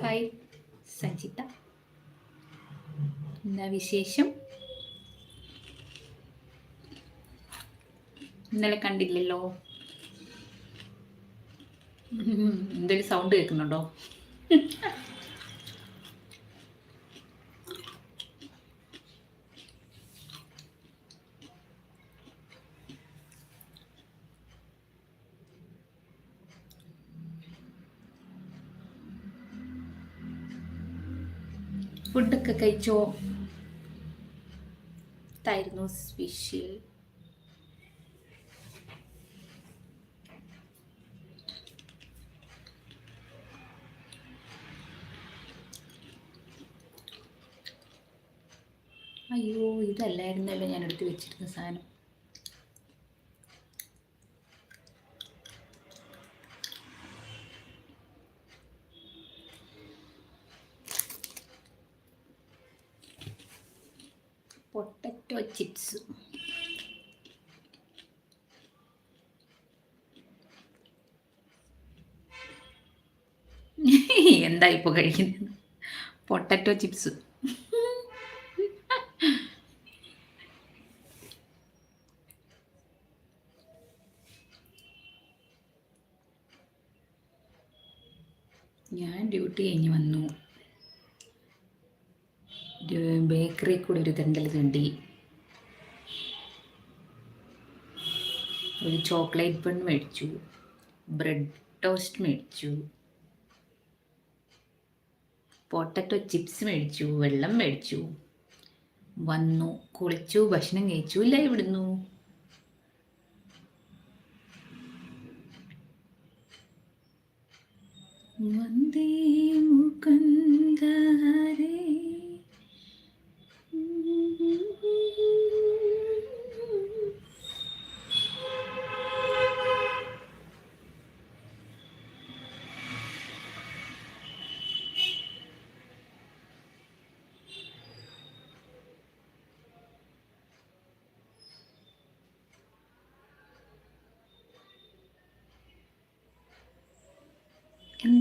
Hi Sajitha എന്താ വിശേഷം? ഇന്നലെ കണ്ടില്ലല്ലോ. എന്തൊരു സൗണ്ട് കേൾക്കുന്നുണ്ടോ? ഫുഡൊക്കെ കഴിച്ചോ? ഇതായിരുന്നു സ്പെഷ്യൽ അയ്യോ ഇതല്ലായിരുന്നല്ലോ ഞാൻ എടുത്ത് വെച്ചിരുന്ന സാധനം പൊട്ടറ്റോ ചിപ്സ് എന്താ ഇപ്പോൾ കഴിക്കുന്നത്. Potato chips. ഞാൻ ഡ്യൂട്ടി കഴിഞ്ഞ് വന്നു. ബേക്കറി കൂടെ ഒരു തെണ്ടൽ തണ്ടി. ഒരു ചോക്ലേറ്റ് ബൺ മേടിച്ചു. ബ്രെഡ് ടോസ്റ്റ് മേടിച്ചു. പൊട്ടറ്റോ ചിപ്സ് മേടിച്ചു വെള്ളം മേടിച്ചു. വന്നു കുളിച്ചു ഭക്ഷണം കഴിച്ചു ഇല്ല ഇവിടുന്നു. വന്ദേ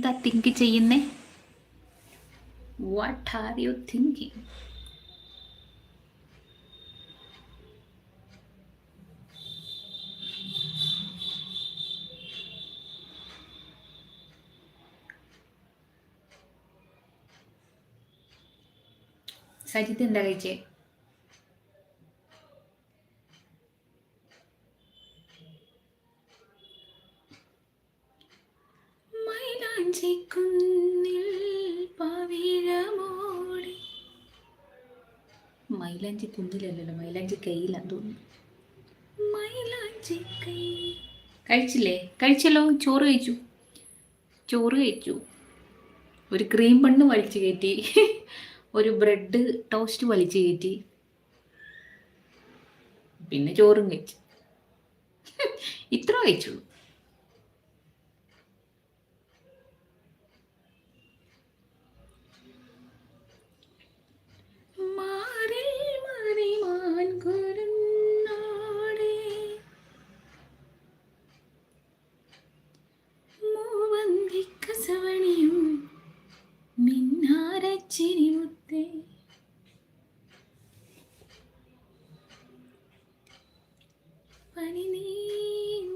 എന്താ തിങ്ക് ചെയ്യുന്നേ? What are you thinking Sajith എന്താ കഴിച്ചേ? മൈലാഞ്ചിക്കുന്നിൽ പവിഴമോടി. മൈലാഞ്ചി കുന്നിലല്ലല്ലോ മൈലാഞ്ചി കയ്യിലാ തോന്നുന്നു. മൈലാഞ്ചി കൈ കഴിച്ചില്ലേ? കഴിച്ചല്ലോ ചോറ് കഴിച്ചു. ചോറ് കഴിച്ചു. ഒരു ക്രീം ബണ്ണ് വലിച്ചു കയറ്റി ഒരു ബ്രെഡ് ടോസ്റ്റ് വലിച്ചു കയറ്റി പിന്നെ ചോറും കഴിച്ചു. ഇത്ര കഴിച്ചു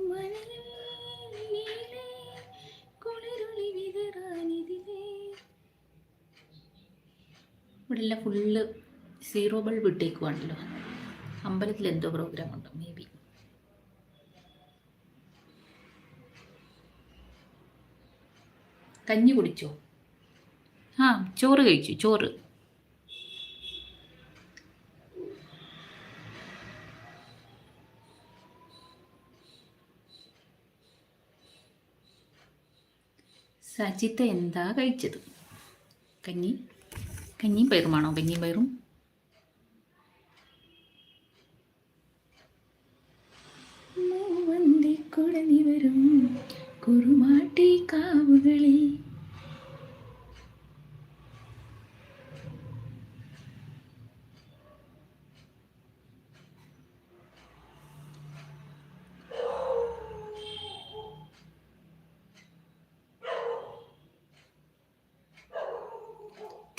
മണലിലെ കുളിരൊളി വിതറാനിതിലേ. ഇവിടെ എല്ലാം ഫുള്ള് സീറോ ബൾബ് ഇട്ടേക്കുവാണല്ലോ അമ്പലത്തിൽ എന്തോ പ്രോഗ്രാം ഉണ്ടോ? മേ ബി കഞ്ഞി കുടിച്ചോ? ആ ചോറ് കഴിച്ചു ചോറ്. സജിത്ത എന്താ കഴിച്ചത്? കഞ്ഞി? കഞ്ഞിയും പയറുമാണോ? കഞ്ഞിയും പയറും? മൂവന്തിക്കുടഞ്ഞി വരും കുറുമാട്ടി കാവുകളിൽ.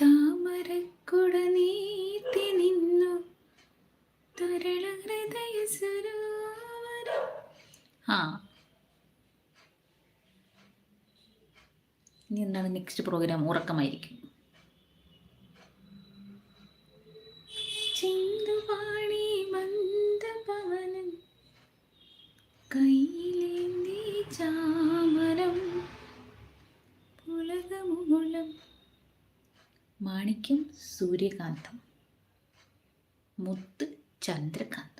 താമരക്കുട നീത്തി നിന്നു തരള ഹൃദയ സ്വരൂ ഹാ. ഇനി എന്താണ് നെക്സ്റ്റ് പ്രോഗ്രാം ഉറക്കമായിരിക്കും. മാണിക്യം സൂര്യകാന്തം. മുത്ത് ചന്ദ്രകാന്തം.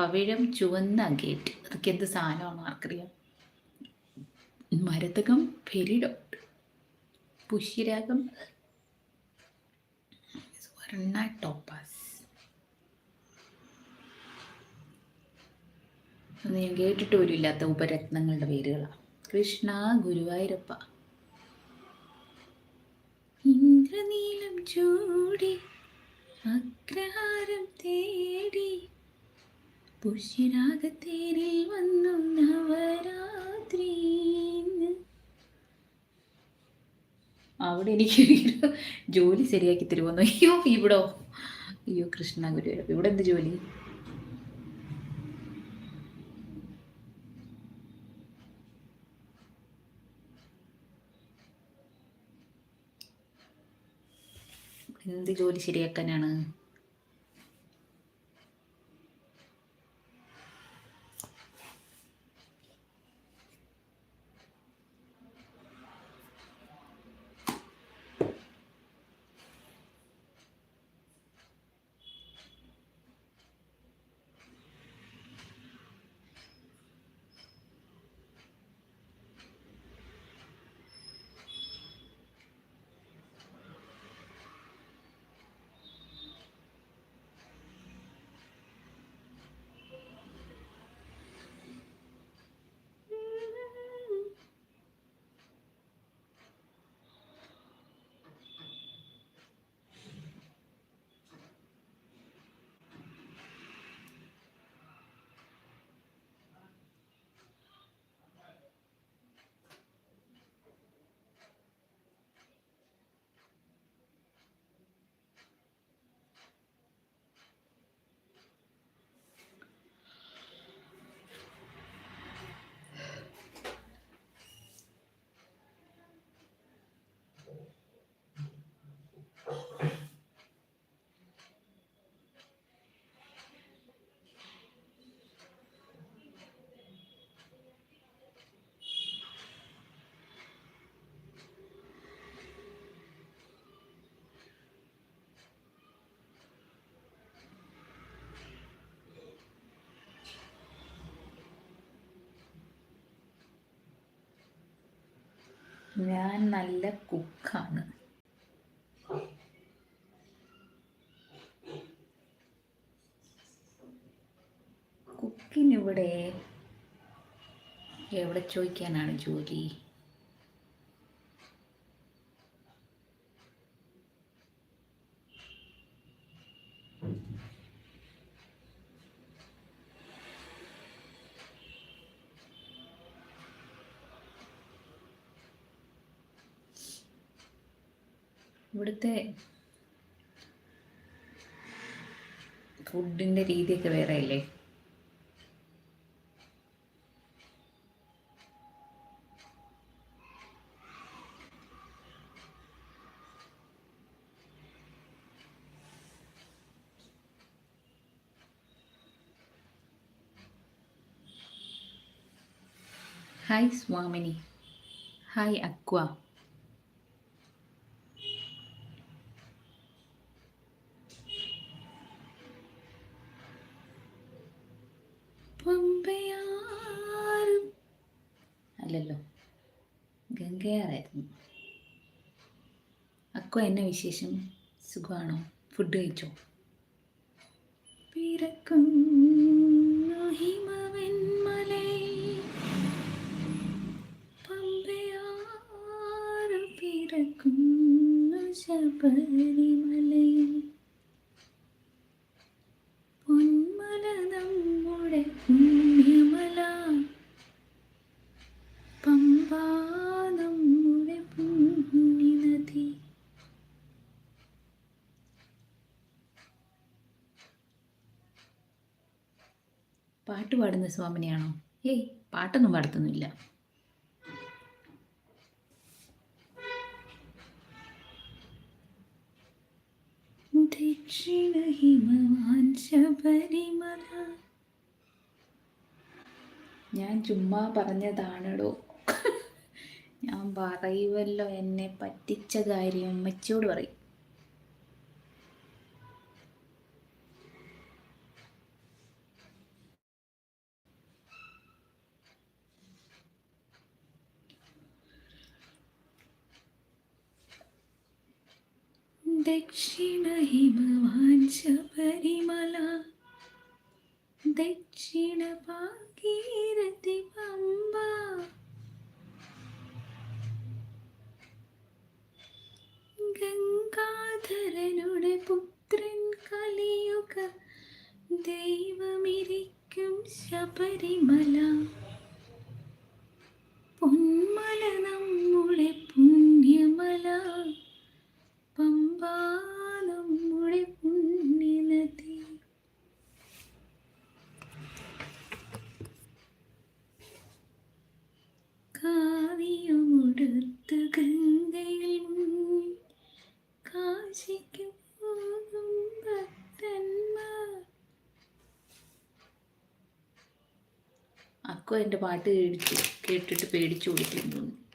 പവിഴം ചുവന്ന ഗേറ്റ് അതൊക്കെ എന്ത് സാധനമാണോ ആർക്കറിയാം? മരതകം ഫെരിഡോ പുഷ്യരാഗം സ്വർണ ടോപ്പാസ്. ഞാൻ കേട്ടിട്ട് പോലും ഇല്ലാത്ത ഉപരത്നങ്ങളുടെ പേരുകളാണ് കൃഷ്ണ ഗുരുവായൂരപ്പ. ഇന്ദ്രനീലം ചൂടി അഗ്രഹാരം തേടി പുഷ്യരാഗത്തേരിൽ വന്നു നവരാത്രി അവിടെ എനിക്ക് ജോലി ശരിയാക്കി തരുമോന്നു? അയ്യോ ഇവിടോ? അയ്യോ കൃഷ്ണ ഗുരുവായൂരപ്പ ഇവിടെ എന്ത് ജോലി? എന്ത് ജോലി ശരിയാക്കാനാണ്? ഞാൻ നല്ല കുക്കാണ്. കുക്കിനിവിടെ എവിടെ ചോദിക്കാനാണ് ജോലി? ഇവിടുത്തെ ഫുഡിന്റെ രീതിയൊക്കെ വേറെ അല്ലേ ഹായ് സ്വാമിനി ഹായ് അക്വ അക്ക എന്നെ വിശേഷം? സുഖമാണോ ഫുഡ് കഴിച്ചോ? പിറക്കും ഹിമവെൺമലയിൽ പാടുന്ന സ്വാമിനിയാണോ? ഏയ് പാട്ടൊന്നും പാടത്തൊന്നുമില്ല. ദക്ഷിണ ഹിമവാൻ ശബരിമല. ഞാൻ ചുമ്മാ പറഞ്ഞതാണടോ. ഞാൻ പറയുമല്ലോ എന്നെ പറ്റിച്ച കാര്യം. അമ്മച്ചോട് പറയും. ദക്ഷിണ ഹിമവാൻ ശബരിമല ദക്ഷിണ ഭാഗീരഥി പമ്പ ഗംഗാധരനുടെ പുത്രൻ കലിയുക ദൈവമിരിക്കും ശബരിമല. പൊന്മല നമ്മുടെ പുണ്യമല. നമ്മുടെ പുണ്യനദി ഗംഗയിൽ അക്കു എന്റെ പാട്ട് കേട്ടിട്ട് പേടിച്ചു കൊടുക്കുന്നു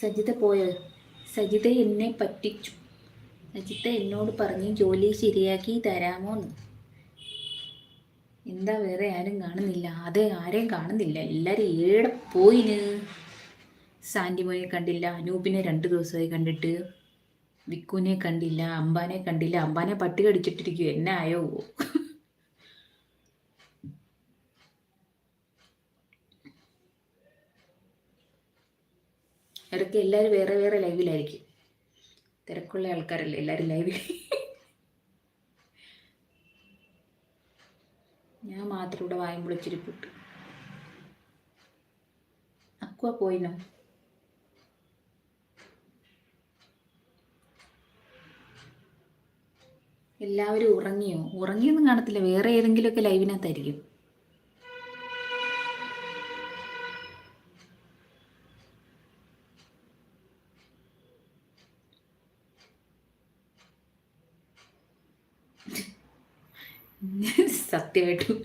സജിത പോയാൽ സജിത എന്നെ പറ്റിച്ചു. സജിത എന്നോട് പറഞ്ഞ് ജോലി ശരിയാക്കി തരാമോന്ന് എന്താ വേറെ ആരും കാണുന്നില്ല. അതെ ആരെയും കാണുന്നില്ല. എല്ലാവരും ഏടെ പോയിന്? സാന്റിമോയെ കണ്ടില്ല അനൂപിനെ രണ്ട് ദിവസമായി കണ്ടിട്ട് വിക്കുനെ കണ്ടില്ല അമ്പാനെ കണ്ടില്ല. അമ്പാനെ പട്ടി കടിച്ചിട്ടിരിക്കും എന്നെ ഇടയ്ക്ക് എല്ലാവരും വേറെ വേറെ ലൈവിലായിരിക്കും. തിരക്കുള്ള ആൾക്കാരല്ലേ എല്ലാവരും ലൈവിൽ ഞാൻ മാത്രം ഇവിടെ വായും പൊളിച്ചിരിപ്പിട്ട് അക്വ പോയിനോ? എല്ലാവരും ഉറങ്ങിയോ? ഉറങ്ങിയൊന്നും കാണത്തില്ല. വേറെ ഏതെങ്കിലുമൊക്കെ ലൈവിനകത്തായിരിക്കും. സത്യമായിട്ടും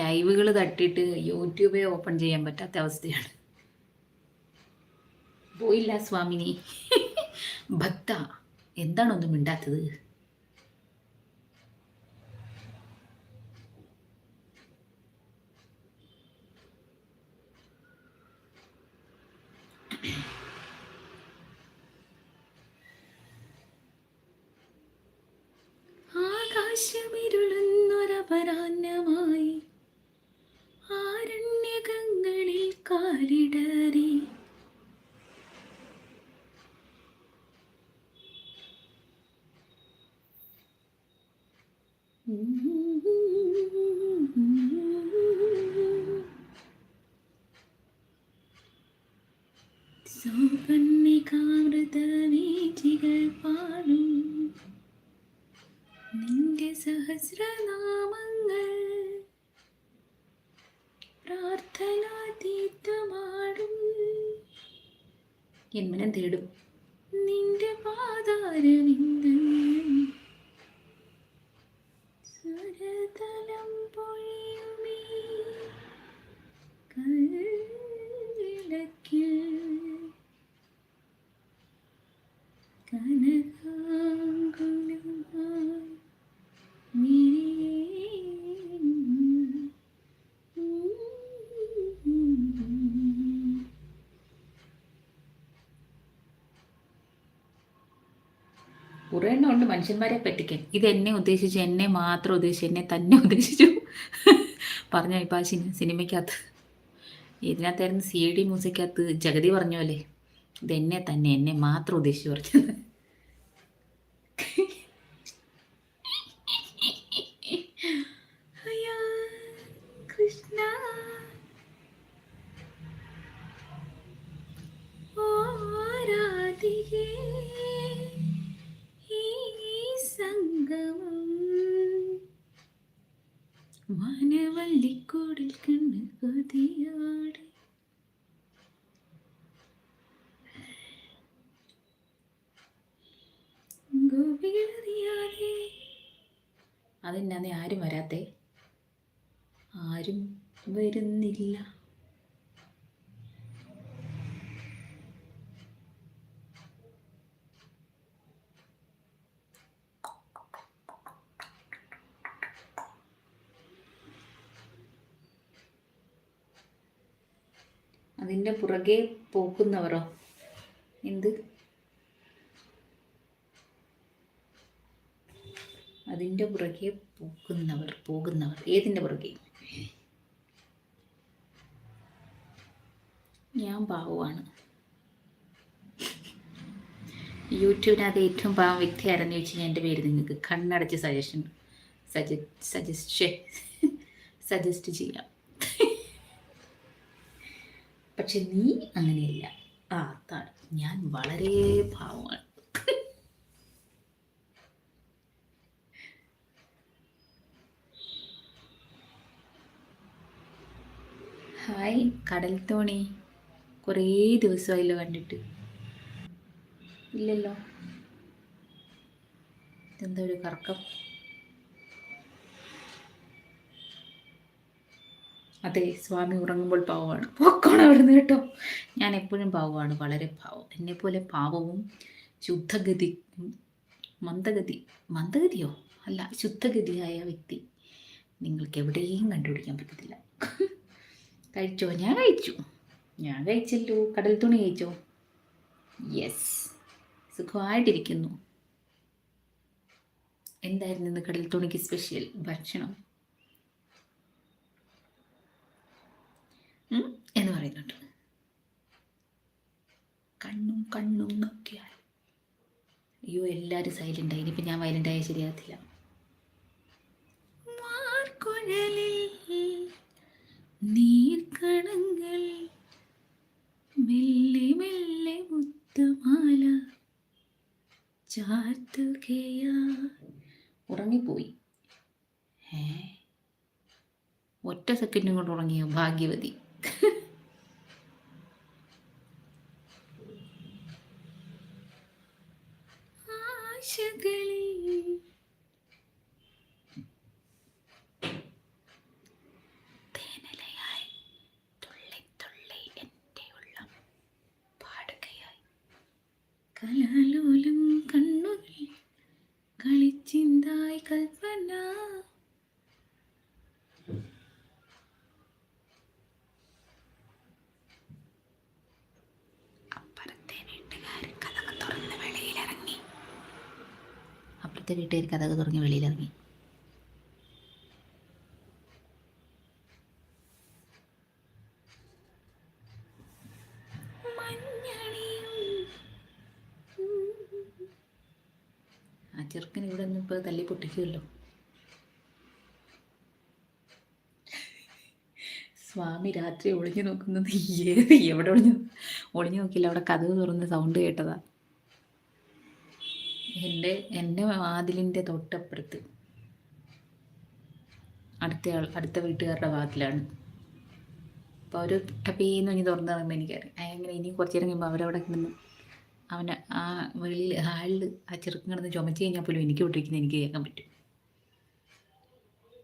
ലൈവുകൾ തട്ടിയിട്ട് യൂട്യൂബേ ഓപ്പൺ ചെയ്യാൻ പറ്റാത്ത അവസ്ഥയാണ്. പോയില്ല സ്വാമിനി. ഭക്ത എന്താണൊന്നും മിണ്ടാത്തത്? ആകാശമിരുളുന്നൊരപരാന്നമായി സഹസ്രനാമങ്ങൾ പ്രാർത്ഥനാതീതമാടും. എന്മനം തേടും. മനുഷ്യന്മാരെ പറ്റിക്കാൻ. ഇത് എന്നെ ഉദ്ദേശിച്ച് എന്നെ മാത്രം ഉദ്ദേശിച്ചു എന്നെ തന്നെ ഉദ്ദേശിച്ചു. പറഞ്ഞ ഇപ്പം ആ സിനി സിനിമയ്ക്കകത്ത്. ഇതിനകത്തായിരുന്നു സി ഡി മ്യൂസിക്കകത്ത് ജഗതി പറഞ്ഞു അല്ലേ ഇത് എന്നെ തന്നെ എന്നെ മാത്രം ഉദ്ദേശിച്ചു പറഞ്ഞത്. കൃഷ്ണ. ഓ കണ്ണ് കൊതിയോടെ അതെന്നാന്നേ ആരും വരാത്തേ. ആരും വരുന്നില്ല. പുറകെ പോക്കുന്നവരോ എന്ത്? അതിന്റെ പുറകെ പോകുന്നവർ പോകുന്നവർ. ഏതിന്റെ പുറകെ? ഞാൻ പാവമാണ് യൂട്യൂബിനകത്ത് ഏറ്റവും പാവം വ്യക്തി ആരെന്ന് ചോദിച്ചു കഴിഞ്ഞാൽ എന്റെ പേര് നിങ്ങൾക്ക്. കണ്ണടച്ച് സജഷൻ സജ സജസ്റ്റ് സജസ്റ്റ് ചെയ്യാം. പക്ഷെ നീ അങ്ങനെയല്ല. ആ അതാണ്. ഞാൻ വളരെ പാവമാണ് ഹായ് കടൽ തോണി. കുറേ ദിവസമായല്ലോ കണ്ടിട്ട്. ഇല്ലല്ലോ. എന്താ ഒരു കറക്കം? അതെ സ്വാമി ഉറങ്ങുമ്പോൾ പാവമാണ്. പൊക്കോണം അവിടുന്ന് കേട്ടോ. ഞാൻ എപ്പോഴും പാവമാണ് വളരെ പാവം. എന്നെപ്പോലെ പാവവും ശുദ്ധഗതി മന്ദഗതി മന്ദഗതിയോ? അല്ല ശുദ്ധഗതിയായ വ്യക്തി നിങ്ങൾക്ക് എവിടെയും കണ്ടുപിടിക്കാൻ പറ്റത്തില്ല. കഴിച്ചോ? ഞാൻ കഴിച്ചു. ഞാൻ കഴിച്ചല്ലോ. കടൽ തുണി കഴിച്ചോ? യെസ് സുഖമായിട്ടിരിക്കുന്നു. എന്തായിരുന്നു ഇന്ന് കടൽ തുണിക്ക് സ്പെഷ്യൽ ഭക്ഷണം? എന്ന് പറയുന്നുണ്ട്. കണ്ണും കണ്ണും നോക്കിയാൽ. അയ്യോ എല്ലാവരും സൈലന്റ് ആയി. ഇനിയിപ്പോൾ ഞാൻ വയലന്റ് ആയാൽ ശരിയാകത്തില്ല. നീർക്കണങ്ങൾ. മെല്ലെ മെല്ലെ മുത്തുമാല ഉറങ്ങിപ്പോയി. ഏ? ഒറ്റ സെക്കൻഡും കൊണ്ട് ഉറങ്ങിയോ ഭാഗ്യവതി ആശകളിൽ തേനലയായി തുള്ളി തുള്ളി എന്റെ ഉള്ളം പാടുകയായി കലാലോലം കണ്ണുകൾ കളിച്ചിന്തായി കൽപ്പന അപ്പുറത്തെ വീട്ടുകാർ കഥക തുറന്ന് വെളിയിലിറങ്ങി അപ്പുറത്തെ വീട്ടുകാർ കഥക തുടങ്ങി വെളിയിലിറങ്ങി. ആ ചെറുക്കൻ ഇവിടെ നിന്ന് ഇപ്പോൾ തല്ലി പൊട്ടിക്കുമല്ലോ സ്വാമി രാത്രി ഒളിഞ്ഞു നോക്കുന്നത് ഏത് എവിടെ ഒളിഞ്ഞു ഒളിഞ്ഞു നോക്കില്ല അവിടെ കഥവ് തുറന്ന് സൗണ്ട് കേട്ടതാ. എന്റെ എന്റെ വാതിലിന്റെ തൊട്ടപ്പുറത്ത്. അടുത്ത ആൾ അടുത്ത വീട്ടുകാരുടെ വാതിലാണ്. അപ്പോൾ അവർ ടപ്പീന്ന് ഇനി തുറന്നു പറയുമ്പോൾ എനിക്കറിയാം. അങ്ങനെ ഇനി കുറച്ച് കഴിയുമ്പോൾ അവരവിടെ നിന്ന് അവനെ ആ വെളിയിൽ ഹാളിൽ ആ ചെറുക്കം കിടന്ന് ചുമച്ച് കഴിഞ്ഞാൽ പോലും എനിക്ക് വിട്ടിരിക്കുന്നത് എനിക്ക് കേൾക്കാൻ പറ്റും.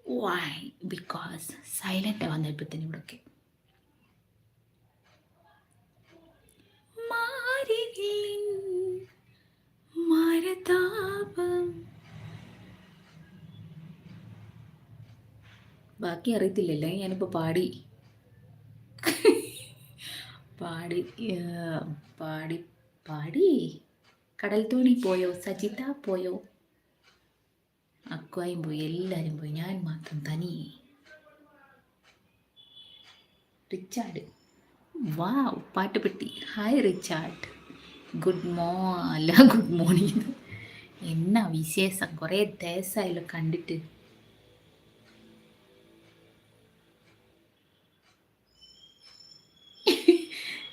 വൈ ബിക്കോസ് സൈലന്റ് വന്നപ്പോഴത്തേനും ഇവിടെയൊക്കെ മാരിവില്ലിൻ മരതാപം ബാക്കി അറിയത്തില്ലല്ലേ? ഞാനിപ്പോൾ പാടി. പാടി പാടി പാടി. കടൽ തോണി പോയോ? സജിത പോയോ? അക്വായും പോയി. എല്ലാവരും പോയി. ഞാൻ മാത്രം തനിയെ റിച്ചാർഡ്. വാവ് പാട്ടുപെട്ടി ഹായ് റിച്ചാർഡ്. ഗുഡ് മോ അല്ല ഗുഡ് മോർണിംഗ് എന്നാ വിശേഷം? കുറേ ദേശമായല്ലോ കണ്ടിട്ട്.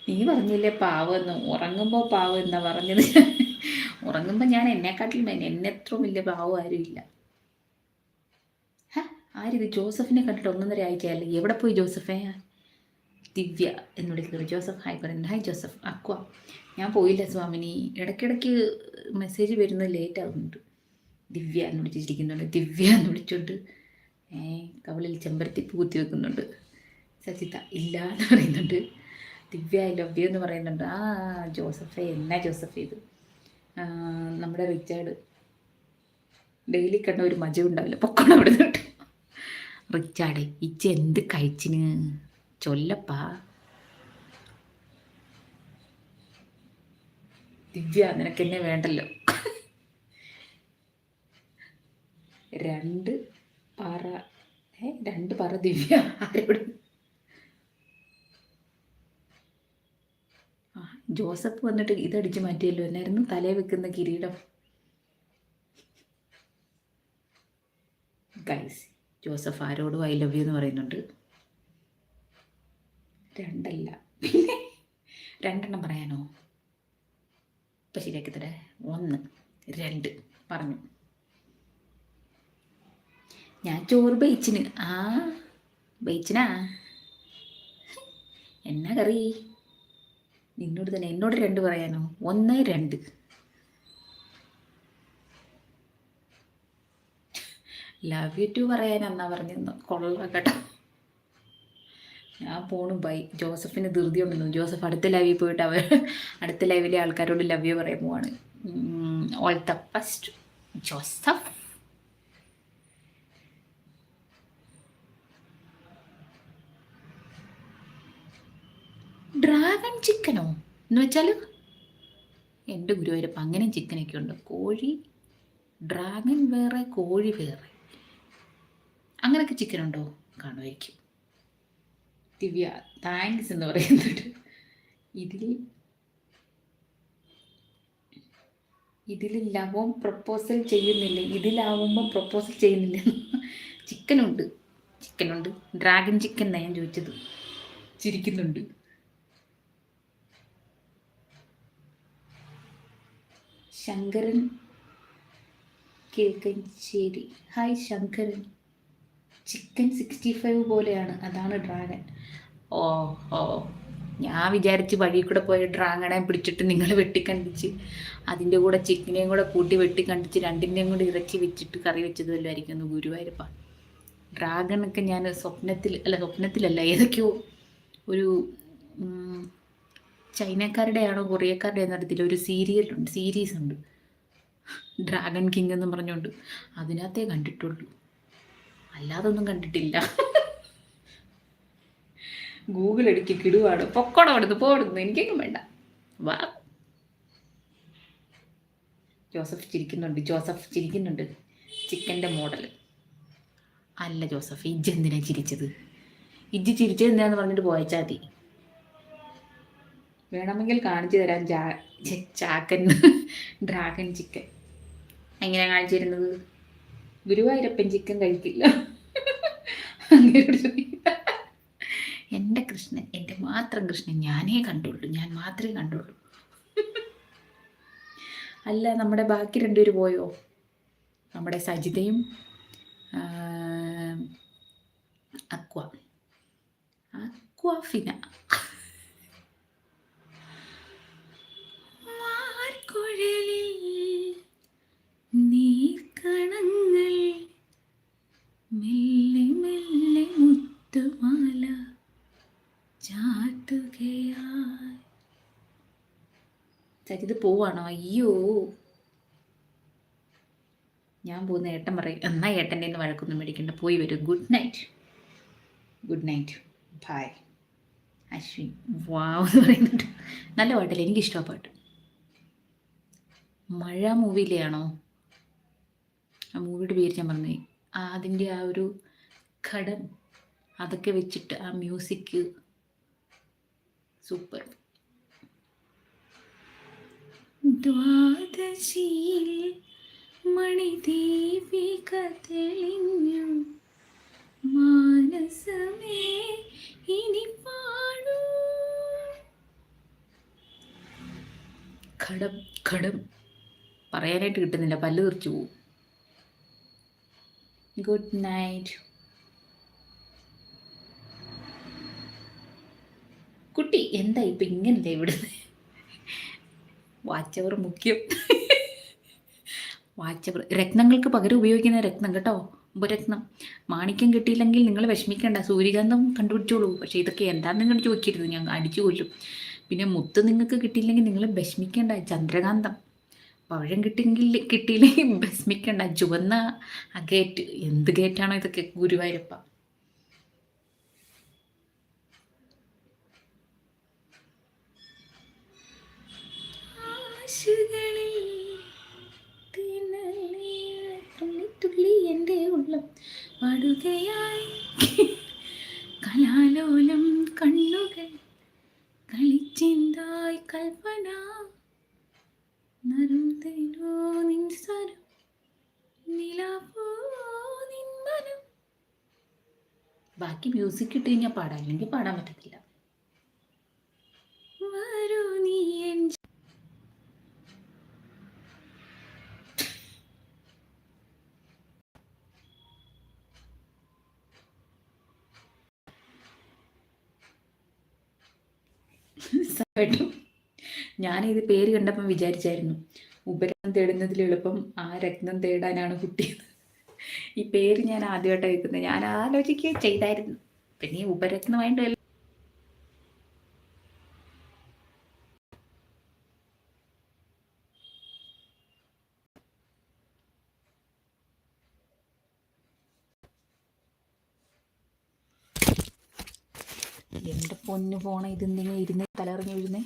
നീ പറഞ്ഞില്ലേ പാവെന്ന് ഉറങ്ങുമ്പോൾ പാവം എന്നാ പറഞ്ഞത്? ഉറങ്ങുമ്പോൾ ഞാൻ എന്നെക്കാട്ടിലും എന്നെ എത്ര വലിയ പാവം ആരും ഇല്ല. ഹ, ആരിത് ജോസഫിനെ കണ്ടിട്ട് ഒന്നൊന്നര ആഴ്ചയല്ലേ എവിടെ പോയി ജോസഫേ? ദിവ്യ എന്ന് വിളിക്കുന്നത് ജോസഫ് ഹായ് പറയുന്നത് ഹായ് ജോസഫ് അക്വ. ഞാൻ പോയില്ല സ്വാമിനി. ഇടയ്ക്കിടയ്ക്ക് മെസ്സേജ് വരുന്നത് ലേറ്റ് ആകുന്നുണ്ട് ദിവ്യ എന്ന് വിളിച്ചിരിക്കുന്നുണ്ട്. ദിവ്യ എന്ന് വിളിച്ചോണ്ട് ഏ കവളിൽ ചെമ്പരത്തി പൂത്തി വെക്കുന്നുണ്ട്. സജിത ഇല്ല എന്ന് പറയുന്നുണ്ട്. ദിവ്യ ഐ ലവ് യു എന്ന് പറയുന്നുണ്ട്. ആ ജോസഫേ എന്നാ ജോസഫ് ഇത്? നമ്മുടെ റിച്ചാർഡ്. ഡെയിലി കണ്ട ഒരു മജ ഉണ്ടാവില്ല. പൊക്കണം അവിടെ നിന്നിട്ട് റിച്ചാർഡ് ഇച്ച എന്ത് കഴിച്ചിന്? ചൊല്ലപ്പാ. ദിവ്യ നിനക്കെന്നെ വേണ്ടല്ലോ. രണ്ട് പാറ ഏ രണ്ട് പാറ ദിവ്യ ആരോട്? ജോസഫ് വന്നിട്ട് ഇതടിച്ച് മാറ്റിയല്ലോ. എന്നായിരുന്നു തലേ വെക്കുന്ന കിരീടം. ഗൈസ് ജോസഫ് ആരോടും ഐ ലവ് യു എന്ന് പറയുന്നുണ്ട്. രണ്ടല്ല. രണ്ടെണ്ണം പറയാനോ? ഇപ്പം ശരിയാക്കി തരേ ഒന്ന് രണ്ട് പറഞ്ഞു. ഞാൻ ചോറ് ബേച്ചിന്. ആ ബേച്ചിനാ? എന്നാ കറി? നിന്നോട് തന്നെ എന്നോട് രണ്ട് പറയാനോ? ഒന്ന് രണ്ട്. ലവ് യു ടു പറയാൻ എന്നാ പറഞ്ഞെന്ന് കൊള്ളാം കേട്ടോ. ഞാൻ പോണു. ബൈ. ജോസഫിന് ധൃതി ഉണ്ടെന്നു ജോസഫ് അടുത്ത ലൈവിൽ പോയിട്ട് അവർ അടുത്ത ലൈവിലെ ആൾക്കാരോട് ലവ് യു പറയാൻ പോവാണ്. All the first Joseph. Dragon ചിക്കനോ എന്ന് വെച്ചാൽ എന്റെ ഗുരുവായൂരപ്പ അങ്ങനെ ചിക്കനൊക്കെ ഉണ്ട്. കോഴി ഡ്രാഗൺ വേറെ കോഴി വേറെ. അങ്ങനെയൊക്കെ ചിക്കൻ ഉണ്ടോ? കാണുമായിരിക്കും. ദിവ്യ താങ്ക്സ് എന്ന് പറയുന്നുണ്ട് ഇതിൽ ഇതിൽ ലവം പ്രപ്പോസൽ ചെയ്യുന്നില്ല? ഇതിലാവുമ്പോൾ പ്രപ്പോസൽ ചെയ്യുന്നില്ല? ചിക്കനുണ്ട്. ചിക്കനുണ്ട്. ഡ്രാഗൺ ചിക്കൻ എന്നാണ് ഞാൻ ചോദിച്ചത്. ചിരിക്കുന്നുണ്ട്. Shankaran Kizhakkanchery hi Shankaran. Chicken sixty five പോലെയാണ്. അതാണ് ഡ്രാഗൺ ഓ ഓ. ഞാൻ വിചാരിച്ച് വഴി കൂടെ പോയ ഡ്രാഗണെ പിടിച്ചിട്ട് നിങ്ങൾ വെട്ടിക്കണ്ടിച്ച്. അതിന്റെ കൂടെ ചിക്കനെയും കൂടെ കൂട്ടി വെട്ടിക്കണ്ടിച്ച് രണ്ടിന്റെയും കൂടെ ഇറച്ചി വെച്ചിട്ട് കറി വെച്ചത് വല്ലതായിരിക്കും ഒന്ന് ഗുരുവായൂരപ്പ. ഡ്രാഗണൊക്കെ ഞാൻ സ്വപ്നത്തിൽ അല്ല സ്വപ്നത്തിലല്ല ഏതൊക്കെയോ ഒരു ചൈനക്കാരുടെയാണോ കൊറിയക്കാരുടെ അറിയത്തില്ല. ഒരു സീരിയലുണ്ട് സീരീസ് ഉണ്ട് ഡ്രാഗൺ കിങ് എന്ന് പറഞ്ഞുകൊണ്ട്. അതിനകത്തേ കണ്ടിട്ടുള്ളൂ. അല്ലാതൊന്നും കണ്ടിട്ടില്ല. ഗൂഗിൾ അടിക്ക് കിടുവാണ് പൊക്കോടെ അവിടുന്ന് പോടുന്നു എനിക്കൊന്നും വേണ്ട. വാ. ജോസഫ് ചിരിക്കുന്നുണ്ട്. ജോസഫ് ചിരിക്കുന്നുണ്ട്. ചിക്കന്റെ മോഡൽ അല്ല ജോസഫ് ഇജ്ജ് എന്തിനാ ചിരിച്ചത്? ഇജ്ജ് ചിരിച്ചത് എന്താന്ന് പറഞ്ഞിട്ട് പോയച്ചാൽ മതി. വേണമെങ്കിൽ കാണിച്ചു തരാം ജാ ചാക്കൻ. Dragon chicken. എങ്ങനെയാണ് കാണിച്ചു തരുന്നത്? ഗുരുവായൂരപ്പൻ ചിക്കൻ കഴിക്കില്ല. എന്റെ കൃഷ്ണൻ എന്റെ മാത്രം കൃഷ്ണൻ ഞാനേ കണ്ടുള്ളൂ. ഞാൻ മാത്രമേ കണ്ടുള്ളൂ. അല്ല നമ്മുടെ ബാക്കി രണ്ടുപേര് പോയോ? നമ്മുടെ സജിതയും അക്വാ. അക്വാഫിന സജിത് പോവാണോ? അയ്യോ. ഞാൻ പോകുന്ന ഏട്ടൻ പറയും എന്നാ ഏട്ടന്റെ നിന്ന് വഴക്കൊന്നും മേടിക്കണ്ട. പോയി വരും. Good night good night bye Ashwin. Wow എന്ന് പറയുന്നുണ്ട്. നല്ല പാട്ടില്ല? എനിക്കിഷ്ടമാണ് പാട്ട്. മഴ മൂവിയിലെയാണോ ആ മൂവിയുടെ പേര് ഞാൻ പറഞ്ഞു ആ അതിന്റെ ആ ഒരു ഘടം അതൊക്കെ വെച്ചിട്ട് ആ മ്യൂസിക് സൂപ്പർ. ദ്വാദശിയിൽ മണിദീപിക തെളിഞ്ഞു മാനസമേ ഇനി പാടൂ. ഘടം ഘടം. പറയാനായിട്ട് കിട്ടുന്നില്ല. പല്ല് തീർച്ചു പോവും. Good night. കുട്ടി എന്താ ഇപ്പം ഇങ്ങനല്ലേ ഇവിടുന്ന്? വാച്ച് അവർ മുഖ്യം. വാച്ചവർ. രത്നങ്ങൾക്ക് പകരം ഉപയോഗിക്കുന്ന രത്നം കേട്ടോ. ഉപരത്നം. മാണിക്യം കിട്ടിയില്ലെങ്കിൽ നിങ്ങൾ വിഷമിക്കേണ്ട. സൂര്യകാന്തം കണ്ടുപിടിച്ചോളൂ. പക്ഷേ ഇതൊക്കെ എന്താണെന്ന് നിങ്ങൾ ചോദിക്കരുത്. ഞാൻ അടിച്ചു കൊല്ലും. പിന്നെ മുത്ത് നിങ്ങൾക്ക് കിട്ടിയില്ലെങ്കിൽ നിങ്ങൾ വിഷമിക്കേണ്ട. ചന്ദ്രകാന്തം. പഴം കിട്ടിയെങ്കിൽ കിട്ടിയില്ലെങ്കിൽ വിഷമിക്കേണ്ട. ചുവന്ന ആ ഗേറ്റ് എന്ത് ഗേറ്റാണോ ഇതൊക്കെ? ഗുരുവായൂരപ്പ. തിന്നലിയ തുള്ളി എന്റെ ഉള്ളം പാടുകയായി കലാലോലം കണ്ണുകൾ കളിച്ചെന്തായി കൽപ്പന നറുതേനോ നിൻ സ്വരം നിലാവോ നിൻ മനം ബാക്കി മ്യൂസിക് ഇട്ട് കഴിഞ്ഞാൽ പാടാം. അല്ലെങ്കിൽ പാടാൻ പറ്റത്തില്ല വരൂ നീ എൻ കേട്ടോ ഞാനിത് പേര് കണ്ടപ്പം വിചാരിച്ചായിരുന്നു. ഉപരത്നം തേടുന്നതിൽ എളുപ്പം ആ രക്തം തേടാനാണ് കുട്ടിയത് ഈ പേര് ഞാൻ ആദ്യമായിട്ടാണ് കേൾക്കുന്നത്. ഞാൻ ആലോചിക്കുക ചെയ്തായിരുന്നു. പിന്നെ ഈ ഉപരത്നമായിട്ട് എന്റെ പൊന്നു പോണ ഇതെന്തെങ്കിലും ഇരുന്ന് തലറിഞ്ഞു വീഴുന്നേ?